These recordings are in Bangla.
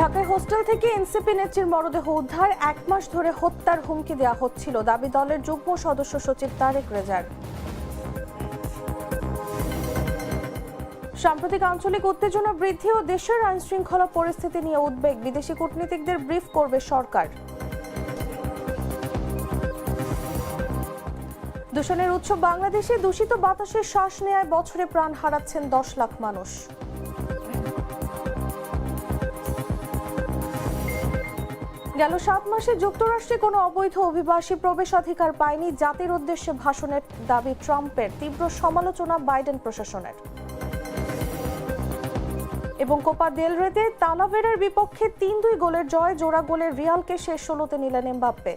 ঢাকায় হোস্টেল থেকে এনসিপি নেত্রীর মরদেহ উদ্ধার। এক মাস ধরে হত্যার হুমকি দেওয়া হচ্ছিল দাবি দলের যুগ্ম সদস্য সচিব তারেক রেজার। সাম্প্রতিক আঞ্চলিক উত্তেজনা বৃদ্ধি ও দেশের আইন শৃঙ্খলা পরিস্থিতি নিয়ে উদ্বেগ। বিদেশি কূটনীতিকদের ব্রিফ করবে সরকার। দূষণের উৎস বাংলাদেশে। দূষিত বাতাসে শ্বাস নেয়ায় বছরে প্রাণ হারাচ্ছেন দশ লাখ মানুষ। গেল সাত মাসে যুক্তরাষ্ট্রে কোনো অবৈধ অভিবাসী প্রবেশাধিকার পায়নি জাতির উদ্দেশ্যে ভাষণের দাবি ট্রাম্পের তীব্র সমালোচনা বাইডেন প্রশাসনের। এবং কোপা দেল রেতে তালাভেরার বিপক্ষে তিন দুই গোলের জয়, জোড়া গোলের রিয়ালকে শেষ ষোলোতে নিলেন এমবাপ্পে।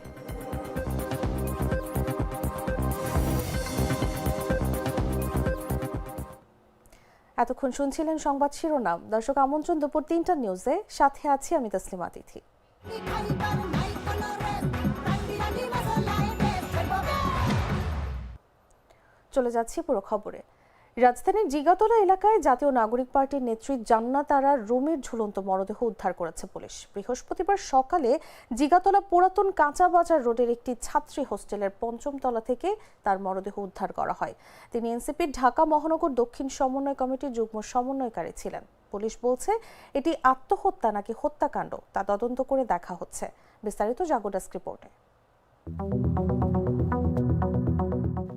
এতক্ষণ শুনছিলেন সংবাদ শিরোনাম। দর্শক, আমন্ত্রণ দুপুর তিনটা নিউজে সাথে আছি আমি তসলিমা তিথি। চলে যাচ্ছি পুরো খবরে। রাজধানীর জিগাতলা এলাকায় জাতীয় নাগরিক পার্টির নেত্রী জান্নাত আরা রুমের ঝুলন্ত মরদেহ উদ্ধার করেছে পুলিশ। বৃহস্পতিবার সকালে জিগাতলা পুরাতন কাঁচা বাজার রোডের একটি ছাত্রী হোস্টেলের পঞ্চম তলা থেকে তার মরদেহ উদ্ধার করা হয়। তিনি এনসিপির ঢাকা মহানগর দক্ষিণ সমন্বয় কমিটির যুগ্ম সমন্বয়কারী ছিলেন। পুলিশ বলছে, এটি আত্মহত্যা নাকি হত্যাকাণ্ড, তা তদন্ত করে দেখা হচ্ছে। বিস্তারিত জাগোডাস্ক রিপোর্টে।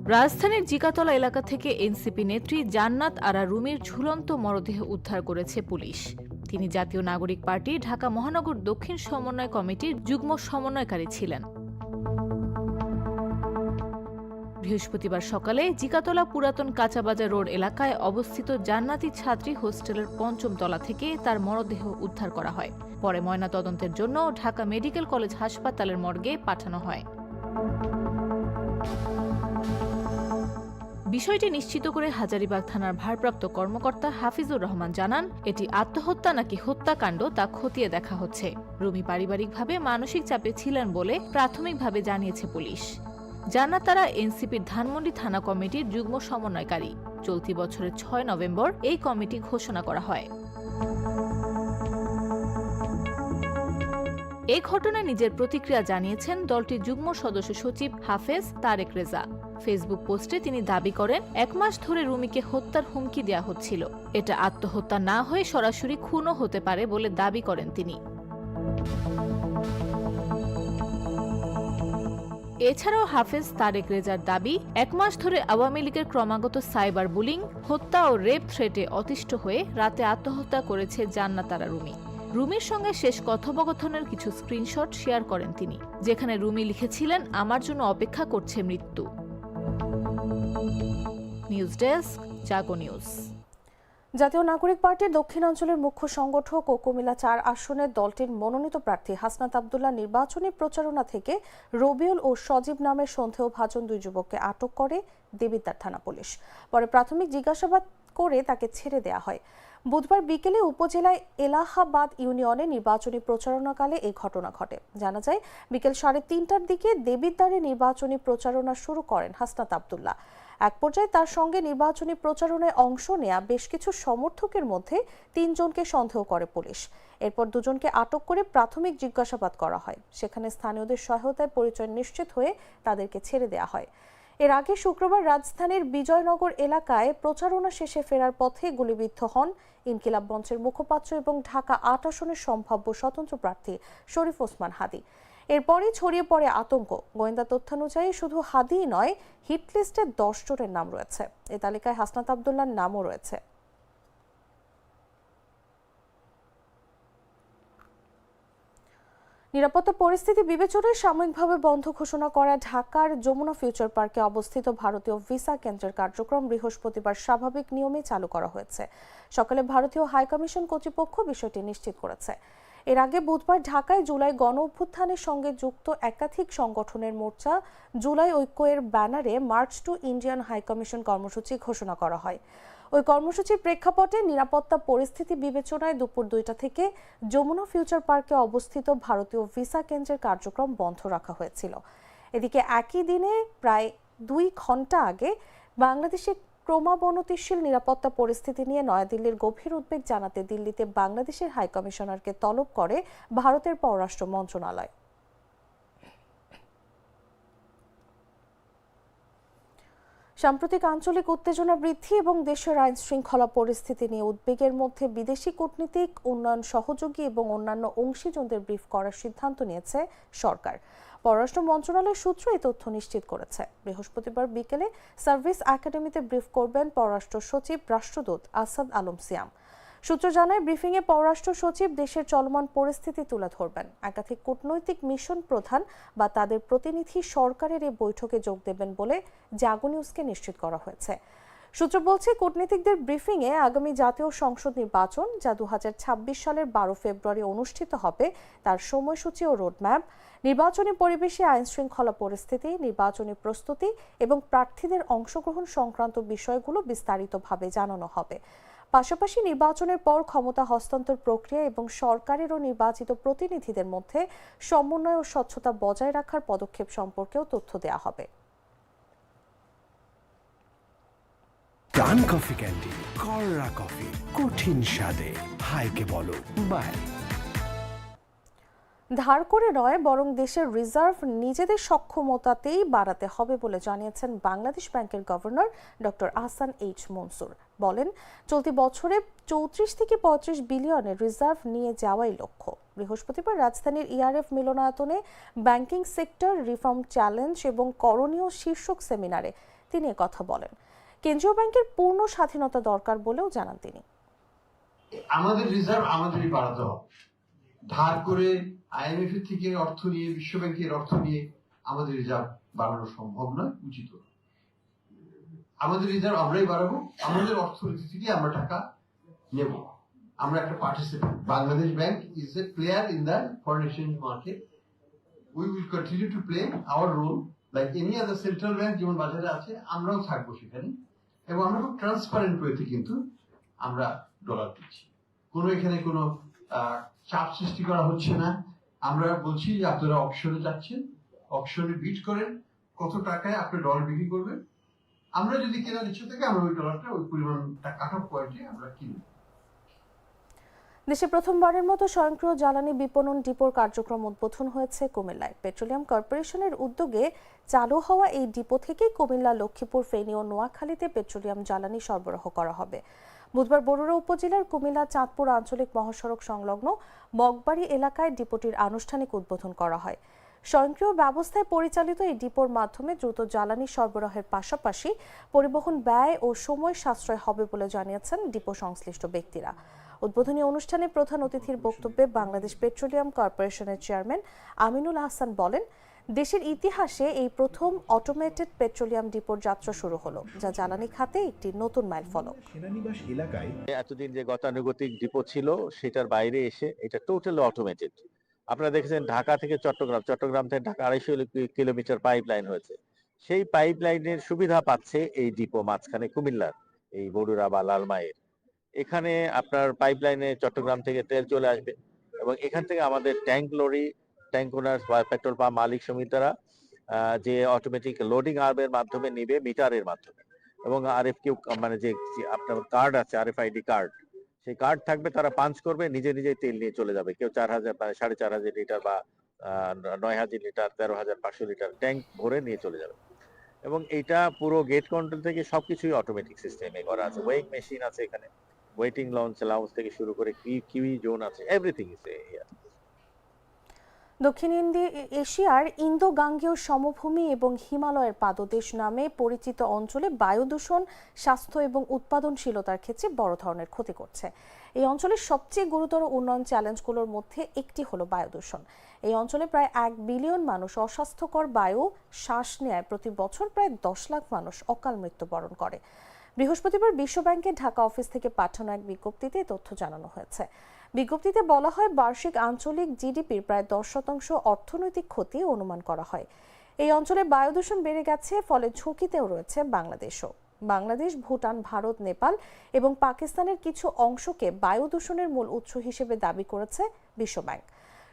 রাজধানীর জিকাতলা এলাকা থেকে এনসিপি নেত্রী জান্নাত আরা রুমির ঝুলন্ত মরদেহ উদ্ধার করেছে পুলিশ। তিনি জাতীয় নাগরিক পার্টি, ঢাকা মহানগর দক্ষিণ সমন্বয় কমিটির যুগ্ম সমন্বয়কারী ছিলেন। বৃহস্পতিবার সকালে জিকাতলা পুরাতন কাঁচাবাজার রোড এলাকায় অবস্থিত জান্নাতি ছাত্রী হোস্টেলের পঞ্চম তলা থেকে তার মরদেহ উদ্ধার করা হয়। পরে ময়না তদন্তের জন্য ঢাকা মেডিকেল কলেজ হাসপাতালের মর্গে পাঠানো হয়। বিষয়টি নিশ্চিত করে হাজারিবাগ থানার ভারপ্রাপ্ত কর্মকর্তা হাফিজুর রহমান জানান, এটি আত্মহত্যা নাকি হত্যাকাণ্ড তা খতিয়ে দেখা হচ্ছে। রুমি পারিবারিকভাবে মানসিক চাপে ছিলেন বলে প্রাথমিকভাবে জানিয়েছে পুলিশ। জানা তারা এনসিপির ধানমন্ডি থানা কমিটির যুগ্ম সমন্বয়কারী। চলতি বছরের ছয় নভেম্বর এই কমিটি ঘোষণা করা হয়। এই ঘটনায় নিজের প্রতিক্রিয়া জানিয়েছেন দলটির যুগ্ম সদস্য সচিব হাফেজ তারেক রেজা। ফেসবুক পোস্টে তিনি দাবি করেন, এক মাস ধরে রুমিকে হত্যার হুমকি দেওয়া হচ্ছিল। এটা আত্মহত্যা না হয়ে সরাসরি খুনও হতে পারে বলে দাবি করেন তিনি। এছাড়াও হাফেজ তারেক রেজার দাবি, এক মাস ধরে আওয়ামী লীগের ক্রমাগত সাইবার বুলিং, হত্যা ও রেপ থ্রেটে অতিষ্ঠ হয়ে রাতে আত্মহত্যা করেছে জান্নাতারা রুমি। রুমির সঙ্গে শেষ কথোপকথনের কিছু স্ক্রিনশট শেয়ার করেন তিনি, যেখানে রুমি লিখেছিলেন, আমার জন্য অপেক্ষা করছে মৃত্যু। News desk, Jago news. জাতীয় নাগরিক পার্টির দক্ষিণাঞ্চলের মুখ্য সংগঠক ও কুমিল্লা চার আসনের দলটির মনোনীত প্রার্থী হাসনাত আবদুল্লাহ নির্বাচনী প্রচারণা থেকে রবিউল ও সজীব নামের সন্দেহভাজন দুই যুবককে আটক করে দেবিদ্বার থানা পুলিশ। পরে প্রাথমিক জিজ্ঞাসাবাদ করে তাকে ছেড়ে দেওয়া হয়। বুধবার বিকেলে উপজেলায় এলাহাবাদ ইউনিয়নে নির্বাচনী প্রচারণাকালে এই ঘটনা ঘটে। জানা যায়, বিকেল সাড়ে তিনটার দিকে দেবিদ্বারে নির্বাচনী প্রচারণা শুরু করেন হাসনাত আবদুল্লাহ। এক পর্যায়ে তার সঙ্গে নির্বাচনী প্রচারণায় অংশ নেয়া বেশ কিছু সমর্থকের মধ্যে তিনজনকে সন্দেহ করে পুলিশ। এরপর দুজনকে আটক করে প্রাথমিক জিজ্ঞাসাবাদ করা হয়। সেখানে স্থানীয়দের সহায়তায় পরিচয় নিশ্চিত হয়ে তাদেরকে ছেড়ে দেওয়া হয়। এর আগে শুক্রবার রাজধানীর বিজয়নগর এলাকায় প্রচারণা শেষে ফেরার পথে গুলিবিদ্ধ হন ইনকিলাব মঞ্চের মুখপাত্র এবং ঢাকা আট আসনের সম্ভাব্য স্বতন্ত্র প্রার্থী শরীফ ওসমান হাদি। এরপরই ছড়িয়ে পড়ে আতঙ্ক। গোয়েন্দা তথ্যানুযায়ী শুধু হাদিই নয় হিট লিস্টে দশ জনের নাম রয়েছে। এ তালিকায় হাসনাত আবদুল্লার নামও রয়েছে। নিরাপত্তা পরিস্থিতি বিবেচনায় সাময়িকভাবে বন্ধ ঘোষণা করা ঢাকার যমুনা ফিউচার পার্কে অবস্থিত ভারতীয় ভিসা কেন্দ্রের কার্যক্রম বৃহস্পতিবার স্বাভাবিক নিয়মে চালু করা হয়েছে। সকালে ভারতীয় হাইকমিশন কর্তৃপক্ষ বিষয়টি নিশ্চিত করেছে। এর আগে বুধবার ঢাকায় জুলাই গণ অভ্যুত্থানের সঙ্গে যুক্ত একাধিক সংগঠনের মোর্চা জুলাই ঐক্য এর ব্যানারে মার্চ টু ইন্ডিয়ান হাইকমিশন কর্মসূচি ঘোষণা করা হয়। ওই কর্মসূচির প্রেক্ষাপটে নিরাপত্তা পরিস্থিতি বিবেচনায় দুপুর দুইটা থেকে যমুনা ফিউচার পার্কে অবস্থিত ভারতীয় ভিসা কেন্দ্রের কার্যক্রম বন্ধ রাখা হয়েছিল। এদিকে একই দিনে প্রায় দুই ঘণ্টা আগে বাংলাদেশে ক্রমাবনতিশীল নিরাপত্তা পরিস্থিতি নিয়ে নয়াদিল্লির গভীর উদ্বেগ জানাতে দিল্লিতে বাংলাদেশের হাইকমিশনারকে তলব করে ভারতের পররাষ্ট্র মন্ত্রণালয়। সাম্প্রতিক আঞ্চলিক উত্তেজনা বৃদ্ধি এবং দেশের আইন শৃঙ্খলা পরিস্থিতি নিয়ে উদ্বেগের মধ্যে বিদেশি কূটনীতিক, উন্নয়ন সহযোগী এবং অন্যান্য অংশীজনদের ব্রিফ করার সিদ্ধান্ত নিয়েছে সরকার। পররাষ্ট্র মন্ত্রণালয় সূত্র এই তথ্য নিশ্চিত করেছে। বৃহস্পতিবার বিকেলে সার্ভিস একাডেমিতে ব্রিফ করবেন পররাষ্ট্র সচিব রাষ্ট্রদূত আসাদ আলম সিয়াম। সূত্র জানায়, ব্রিফিংয়ে পররাষ্ট্র সচিব দেশের চলমান পরিস্থিতি তুলে ধরবেন। একাধিক কূটনৈতিক মিশন প্রধান বা তাদের প্রতিনিধি সরকারের এই বৈঠকে যোগ দেবেন বলে জাগো নিউজকে নিশ্চিত করা হয়েছে। সূত্র বলছে, কূটনীতিকদের ব্রিফিংয়ে আগামী জাতীয় সংসদ নির্বাচন, যা দু হাজার ছাব্বিশ সালের বারো ফেব্রুয়ারি অনুষ্ঠিত হবে, তার সময়সূচি ও রোডম্যাপ, নির্বাচনী পরিবেশে আইন শৃঙ্খলা পরিস্থিতি, নির্বাচনী প্রস্তুতি এবং প্রার্থীদের অংশগ্রহণ সংক্রান্ত বিষয়গুলো বিস্তারিতভাবে জানানো হবে। পাশাপাশি নির্বাচনের পর ক্ষমতা হস্তান্তর প্রক্রিয়া এবং সরকারের ও নির্বাচিত প্রতিনিধিদের মধ্যে সমন্বয় ও স্বচ্ছতা বজায় রাখার পদক্ষেপ সম্পর্কেও তথ্য দেওয়া হবে। প্রাণ কফি ক্যান্ডি কররা কফি, কঠিন স্বাদে। হাইকে বলো, বাই। ধার করে নয়, বরং দেশের রিজার্ভ নিজেদের সক্ষমতাতেই বাড়াতে হবে বলে জানিয়েছেন বাংলাদেশ ব্যাংকের governor doctor Ahsan H Mansur. বলেন, চলতি বছরে চৌত্রিশ থেকে পঁয়ত্রিশ বিলিয়নের রিজার্ভ নিয়ে যাওয়াই লক্ষ্য। বৃহস্পতিবার রাজধানীর ইআরএফ মিলনায়তনে ব্যাংকিং সেক্টর, রিফর্ম চ্যালেঞ্জ এবং করণীয় শীর্ষক সেমিনারে তিনি কথা বলেন। কেন্দ্রীয় ব্যাংকের পূর্ণ স্বাধীনতা দরকার বলেও জানান তিনি। আমাদের রিজার্ভ আমাদেরই বাড়াতে হবে। ধার করে আইএমএফ থেকে অর্থ নিয়ে বিশ্ব ব্যাংকের অর্থ নিয়ে আমাদের রিজার্ভ বাড়ানো সম্ভব নয়, উচিত আমাদের রিজার্ভ আমরাই বাড়াবো, আমাদের অর্থনীতি থেকে আমরা টাকা নেব। আমরা একটা participant Bangladesh bank is a player in the foreign exchange market we will continue to play our role like any other central bank যেমন বাজারে আছে, আমরাও থাকব সেখানে। এবং আমরা খুব ট্রান্সপারেন্ট ওয়েতে কিন্তু আমরা ডলার দিচ্ছি। কোনো এখানে কোনো চাপ সৃষ্টি করা হচ্ছে না। আমরা বলছি যে আপনারা অপশনে যাচ্ছেন অপশনে বিট করেন, কত টাকায় আপনি ডলার বিক্রি করবেন। আমরা যদি কেনার ইচ্ছে থাকে, আমরা ওই ডলারটা ওই পরিমাণটা কাট অফ পয়েন্টে আমরা কিনবো। দেশে প্রথমবারের মতো স্বয়ংক্রিয় জ্বালানি বিপণন ডিপোর কার্যক্রম উদ্বোধন হয়েছে কুমিল্লায়। পেট্রোলিয়াম কর্পোরেশনের উদ্যোগে চালু হওয়া এই ডিপো থেকে কুমিল্লা, লক্ষ্মীপুর, ফেনী ও নোয়াখালীতে পেট্রোলিয়াম জ্বালানি সরবরাহ করা হবে। বুধবার বরুড়া উপজেলার কুমিল্লা, চাঁদপুর আঞ্চলিক মহাসড়ক সংলগ্ন মগবাড়ি এলাকায় ডিপোটির আনুষ্ঠানিক উদ্বোধন করা হয়। স্বয়ংক্রিয় ব্যবস্থায় পরিচালিত এই ডিপোর মাধ্যমে দ্রুত জ্বালানি সরবরাহের পাশাপাশি পরিবহন ব্যয় ও সময় সাশ্রয় হবে বলে জানিয়েছেন ডিপো সংশ্লিষ্ট ব্যক্তিরা। উদ্বোধনী অনুষ্ঠানে প্রধান অতিথির বক্তব্যে বাংলাদেশ পেট্রোলিয়াম কর্পোরেশনের চেয়ারম্যান আমিনুল আহসান বলেন দেশের ইতিহাসে এই প্রথম অটোমেটেড পেট্রোলিয়াম ডিপোর যাত্রা শুরু হলো যা জ্বালানি খাতে একটি নতুন মাইলফলক সেনানিবাস এলাকায় এতদিন যে গতানুগতিক ডিপো ছিল সেটার বাইরে এসে এটা টোটাল অটোমেটেড আপনারা দেখেছেন ঢাকা থেকে চট্টগ্রাম চট্টগ্রাম থেকে ঢাকা আড়াইশো কিলোমিটার পাইপ লাইন হয়েছে। সেই পাইপ লাইনের সুবিধা পাচ্ছে এই ডিপো মাঝখানে কুমিল্লার এই বড়ুরা বা লালমায়ের এখানে আপনার পাইপ লাইনে চট্টগ্রাম থেকে তেল চলে আসবে এবং এখান থেকে আমাদের ট্যাঙ্ক লরি ট্যাঙ্ক ওনার্স বা পেট্রোল পাম্প মালিক সমিতিরা যে অটোমেটিক লোডিং আর্মের মাধ্যমে নিবে মিটারের মাধ্যমে। এবং আর এফ কিউ মানে যে আপনার কার্ড আছে আর এফ আইডি কার্ড সেই কার্ড থাকবে, তারা পাঞ্চ করবে, নিজে নিজেই তেল নিয়ে চলে যাবে। কেউ চার হাজার মানে সাড়ে চার হাজার লিটার বা নয় হাজার লিটার তেরো হাজার পাঁচশো লিটার ট্যাঙ্ক ভরে নিয়ে চলে যাবে। এবং এটা পুরো গেট কন্ট্রোল থেকে সবকিছুই অটোমেটিক সিস্টেমে করা আছে। ওয়েইং মেশিন আছে এখানে। ওয়েটিং লঞ্চ লাউঞ্জ থেকে শুরু করে কি কিউই জোন আছে? এভরিথিং ইজ দক্ষিণ ইন্দি- এশিয়ার ইন্দো গাঙ্গেয় সমভূমি এবং হিমালয়ের পাদদেশ নামে পরিচিত অঞ্চলে বায়ু দূষণ, স্বাস্থ্য এবং উৎপাদনশীলতার ক্ষেত্রে বড় ধরনের ক্ষতি করছে। এই অঞ্চলের সবচেয়ে গুরুতর উন্নয়ন চ্যালেঞ্জগুলোর মধ্যে একটি হলো বায়ু দূষণ। এই অঞ্চলে প্রায় এক বিলিয়ন মানুষ অস্বাস্থ্যকর বায়ু শ্বাস নেয় প্রতি বছর প্রায় দশ লাখ মানুষ অকাল মৃত্যুবরণ করে। বৃহস্পতিবার বিশ্বব্যাংকের ঢাকা অফিস থেকে পাঠানো এক বিজ্ঞপ্তিতে তথ্য জানানো হয়েছে। বিজ্ঞপ্তিতে বলা হয়, বার্ষিক আঞ্চলিক জিডিপির প্রায় দশ শতাংশ অর্থনৈতিক ক্ষতি অনুমান করা হয়। এই অঞ্চলে বায়ু দূষণ বেড়ে গেছে, ফলে ঝুঁকিতেও রয়েছে বাংলাদেশও। বাংলাদেশ, ভুটান, ভারত, নেপাল এবং পাকিস্তানের কিছু অংশকে বায়ু দূষণের মূল উৎস হিসেবে দাবি করেছে বিশ্বব্যাংক।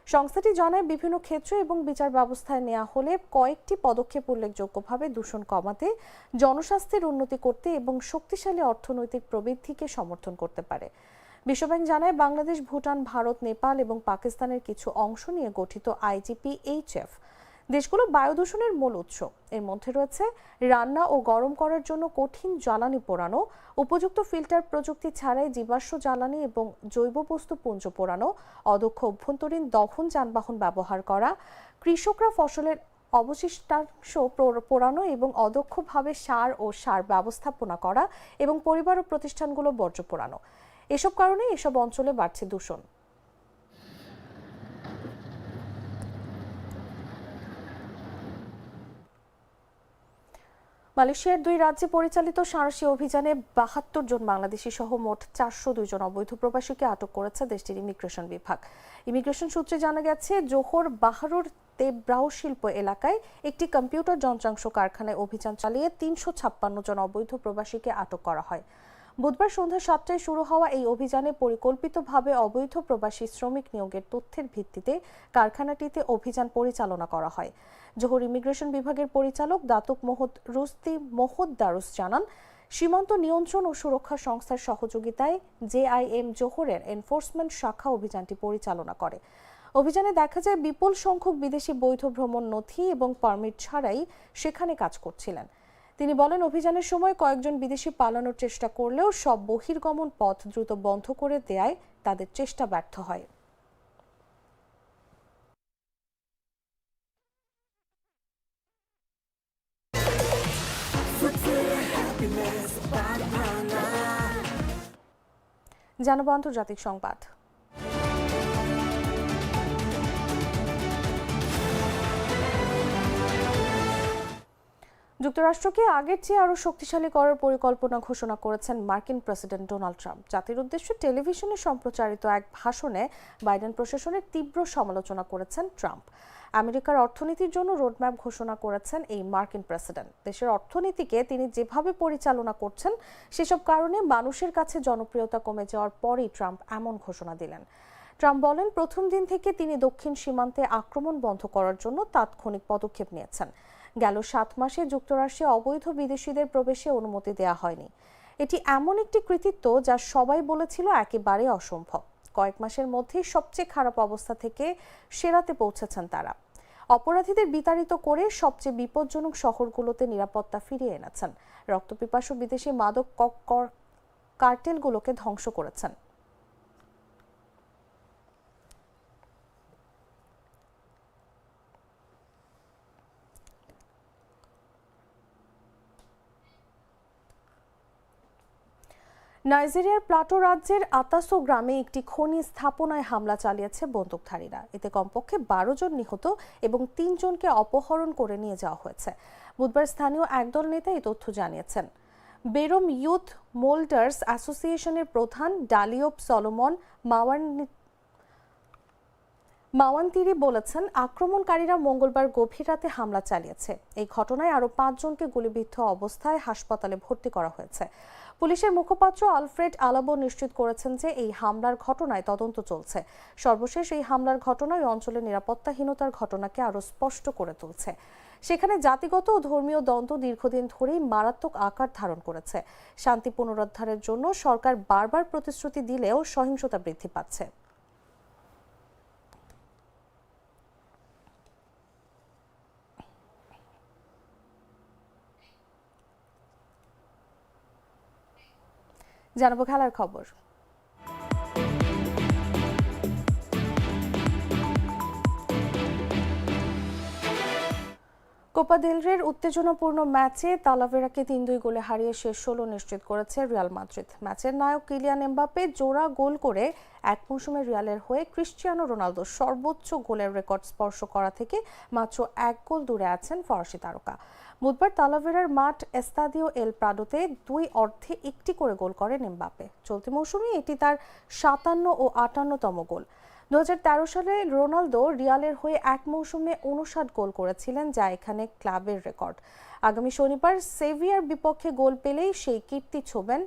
সংস্থাটি জানায়, বিভিন্ন ক্ষেত্র এবং বিচার ব্যবস্থায় নেওয়া হলে কয়েকটি পদক্ষেপ উল্লেখযোগ্যভাবে দূষণ কমাতে, জনস্বাস্থ্যের উন্নতি করতে এবং শক্তিশালী অর্থনৈতিক প্রবৃদ্ধিকে সমর্থন করতে পারে। বিশ্বব্যাংক জানায়, বাংলাদেশ, ভুটান, ভারত, নেপাল এবং পাকিস্তানের কিছু অংশ নিয়ে গঠিত আইজিপি এইচএফ দেশগুলো বায়ু দূষণের মূল উৎস। এর মধ্যে রয়েছে রান্না ও গরম করার জন্য কঠিন জ্বালানি পোড়ানো, উপযুক্ত ফিল্টার প্রযুক্তি ছাড়াই জীবাশ্ম জ্বালানি এবং জৈব বস্তু পুঞ্জ পোড়ানো, অদক্ষ অভ্যন্তরীণ দহন যানবাহন ব্যবহার করা, কৃষকরা ফসলের অবশিষ্টাংশ পোড়ানো এবং অদক্ষভাবে সার ও সার ব্যবস্থাপনা করা এবং পরিবার ও প্রতিষ্ঠানগুলো বর্জ্য পোড়ানো। এসব কারণে এসব অঞ্চলে বাড়ছে দূষণ। মালয়েশিয়ার দুই রাজ্যে পরিচালিত সাঁড়াশি অভিযানে বাহাত্তর জন বাংলাদেশি সহ মোট চারশো দুই জন অবৈধ প্রবাসীকে আটক করেছে দেশটির ইমিগ্রেশন বিভাগ। ইমিগ্রেশন সূত্রে জানা গেছে, জোহর বাহারুর তেব্রাউ শিল্প এলাকায় একটি কম্পিউটার যন্ত্রাংশ কারখানায় অভিযান চালিয়ে তিনশো ছাপ্পান্ন জন অবৈধ প্রবাসীকে আটক করা হয়। বুধবার সন্ধ্যা সাতটায় শুরু হওয়া এই অভিযানে পরিকল্পিতভাবে অবৈধ প্রবাসী শ্রমিক নিয়োগের তথ্যের ভিত্তিতে কারখানাটিতে অভিযান পরিচালনা করা হয়। জোহর ইমিগ্রেশন বিভাগের পরিচালক দাতুক মোহদ রুস্তি মোহদ দারুস জানান, সীমান্ত নিয়ন্ত্রণ ও সুরক্ষা সংস্থার সহযোগিতায় জেআইএম জোহরের এনফোর্সমেন্ট শাখা অভিযানটি পরিচালনা করে। অভিযানে দেখা যায় বিপুল সংখ্যক বিদেশি বৈধ ভ্রমণ নথি এবং পারমিট ছাড়াই সেখানে কাজ করছিলেন। তিনি বলেন, অভিযানের সময় কয়েকজন বিদেশি পালানোর চেষ্টা করলেও সব বহির্গমন পথ দ্রুত বন্ধ করে দেয়ায় তাদের চেষ্টা ব্যর্থ হয়। জানাব আন্তর্জাতিক সংবাদ। যুক্তরাষ্ট্রকে আগের চেয়ে আরও শক্তিশালী করার পরিকল্পনা ঘোষণা করেছেন মার্কিন প্রেসিডেন্ট ডোনাল্ড ট্রাম্প। জাতির উদ্দেশ্যে টেলিভিশনে সম্প্রচারিত এক ভাষণে বাইডেন প্রশাসনের তীব্র সমালোচনা করেছেন ট্রাম্প। আমেরিকার অর্থনীতির জন্য রোডম্যাপ ঘোষণা করেছেন এই মার্কিন প্রেসিডেন্ট। দেশের অর্থনীতিকে তিনি যেভাবে পরিচালনা করছেন, সেসব কারণে মানুষের কাছে জনপ্রিয়তা কমে যাওয়ার পরই ট্রাম্প এমন ঘোষণা দিলেন। ট্রাম্প বলেন, প্রথম দিন থেকে তিনি দক্ষিণ সীমান্তে আক্রমণ বন্ধ করার জন্য তাৎক্ষণিক পদক্ষেপ নিয়েছেন। গেল সাত মাসে যুক্তরাষ্ট্রে অবৈধ বিদেশিদের প্রবেশে অনুমতি দেওয়া হয়নি। এটি এমন একটি কৃতিত্ব যা সবাই বলেছিল একেবারে অসম্ভব। কয়েক মাসের মধ্যেই সবচেয়ে খারাপ অবস্থা থেকে সেরাতে পৌঁছেছেন তারা। অপরাধীদের বিতাড়িত করে সবচেয়ে বিপজ্জনক শহরগুলোতে নিরাপত্তা ফিরিয়ে এনেছেন। রক্তপিপাসু বিদেশি মাদক কার্টেলগুলোকে ধ্বংস করেছেন। নাইজেরিয়ার প্লাটো রাজ্যের আতাসো গ্রামে একটি খনি স্থাপনায় হামলা চালিয়েছে বন্দুকধারীরা। এতে কমপক্ষে বারো জন নিহত এবং তিনজনকে অপহরণ করে নিয়ে যাওয়া হয়েছে। বুধবার স্থানীয় একদল নেতা এই তথ্য জানিয়েছেন। বেরম ইউথ মোল্ডার্স অ্যাসোসিয়েশনের প্রধান ডালিওপ সলোমন মাওয়ান মাওয়ান্তিরি বলেছেন, আক্রমণকারীরা মঙ্গলবার গভীর রাতে হামলা চালিয়েছে। এই ঘটনায় আরও পাঁচজনকে গুলিবিদ্ধ অবস্থায় হাসপাতালে ভর্তি করা হয়েছে। পুলিশের মুখপাত্র আলফ্রেড আলাবো নিশ্চিত করেছেন যে এই হামলার ঘটনায় তদন্ত চলছে। সর্বশেষ এই হামলার ঘটনায় অঞ্চলের নিরাপত্তাহীনতার ঘটনাকে আরও স্পষ্ট করে তুলছে। সেখানে জাতিগত ও ধর্মীয় দ্বন্দ্ব দীর্ঘদিন ধরেই মারাত্মক আকার ধারণ করেছে। শান্তি পুনরুদ্ধারের জন্য সরকার বারবার প্রতিশ্রুতি দিলেও সহিংসতা বৃদ্ধি পাচ্ছে। জানাব খেলার খবর। কোপা দেলরের উত্তেজনাপূর্ণ ম্যাচে তালাভেরাকে তিন দুই গোলে হারিয়ে শেষ ষোলো নিশ্চিত করেছে রিয়াল মাদ্রিদ। ম্যাচের নায়ক কিলিয়ান এমবাপ্পে জোড়া গোল করে এক মৌসুমে রিয়ালের হয়ে ক্রিশ্চিয়ানো রোনালদো সর্বোচ্চ গোলের রেকর্ড স্পর্শ করা থেকে মাত্র এক গোল দূরে আছেন ফরাসি তারকা। বুধবার তালাভেরার মাঠ এস্তাদিও এল প্রাডোতে দুই অর্ধে একটি করে গোল করেন এমবাপ্পে। চলতি মৌসুমে এটি তার সাতান্ন ও আটান্নতম গোল। দু হাজার তেরো সালে রোনালদো রিয়ালের হয়ে এক মৌসুমে উনষাট গোল করেছিলেন, যা এখানে ক্লাবের রেকর্ড। আগামী শনিবার সেভিয়ার বিপক্ষে গোল পেলেই সেই কীর্তি ছোবেন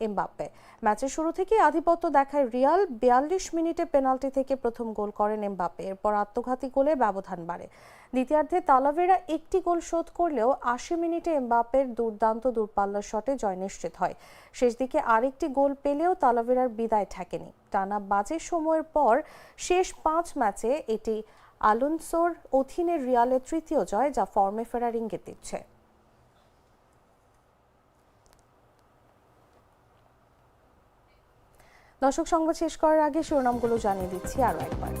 এমবাপ্পে। ম্যাচের শুরু থেকে আধিপত্য দেখায় রিয়াল। বিয়াল্লিশ মিনিটে পেনাল্টি থেকে প্রথম গোল করেন এমবাপ্পে। এরপর আত্মঘাতী গোলে ব্যবধান বাড়ে। দ্বিতীয়ার্ধে তালাভেরা একটি গোল শোধ করলেও আশি মিনিটে এমবাপ্পের দুর্দান্ত দূরপাল্লার শটে জয় নিশ্চিত হয়। শেষ দিকে আরেকটি গোল পেলেও তালাভেরার বিদায় ঠেকেনি। টানা বাজে সময়ের পর শেষ পাঁচ ম্যাচে এটি আলোনসোর অধীনে রিয়ালের তৃতীয় জয়, যা ফর্মে ফেরার ইঙ্গিত দিচ্ছে। দর্শক সংবাদ শেষ করার আগে শিরোনামগুলো জানিয়ে দিচ্ছি আরও একবার।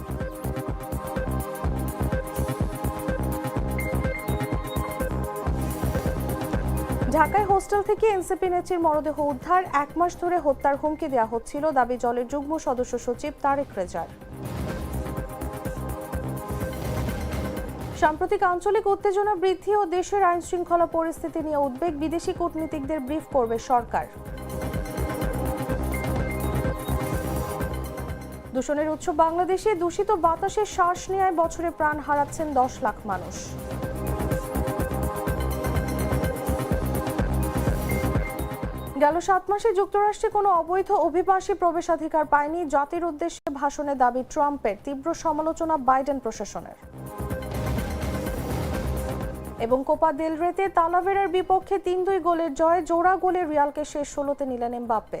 ঢাকায় হোস্টেল থেকে এনসিপি নেত্রীর মরদেহ উদ্ধার। এক মাস ধরে হত্যার হুমকি দেওয়া হচ্ছিল দাবি জলের যুগ্ম সদস্য সচিব তারেক রেজার। সাম্প্রতিক আঞ্চলিক উত্তেজনা বৃদ্ধি ও দেশের আইন শৃঙ্খলা পরিস্থিতি নিয়ে উদ্বেগ বিদেশি কূটনীতিকদের ব্রিফ করবে সরকার। দূষণের উৎস বাংলাদেশে, দূষিত বাতাসে শ্বাস নেওয়ায় বছরে প্রাণ হারাচ্ছেন দশ লাখ মানুষ। গেল সাত মাসে যুক্তরাষ্ট্রে কোনো অবৈধ অভিবাসী প্রবেশাধিকার পায়নি। জাতির উদ্দেশ্যে ভাষণে দাবি ট্রাম্পের। তীব্র সমালোচনা বাইডেন প্রশাসনের। এবং কোপা দেল রেতে তালাভেরার বিপক্ষে তিন দুই গোলের জয় জোড়া গোলে রিয়ালকে শেষ ষোলোতে নিলেন এমবাপ্পে।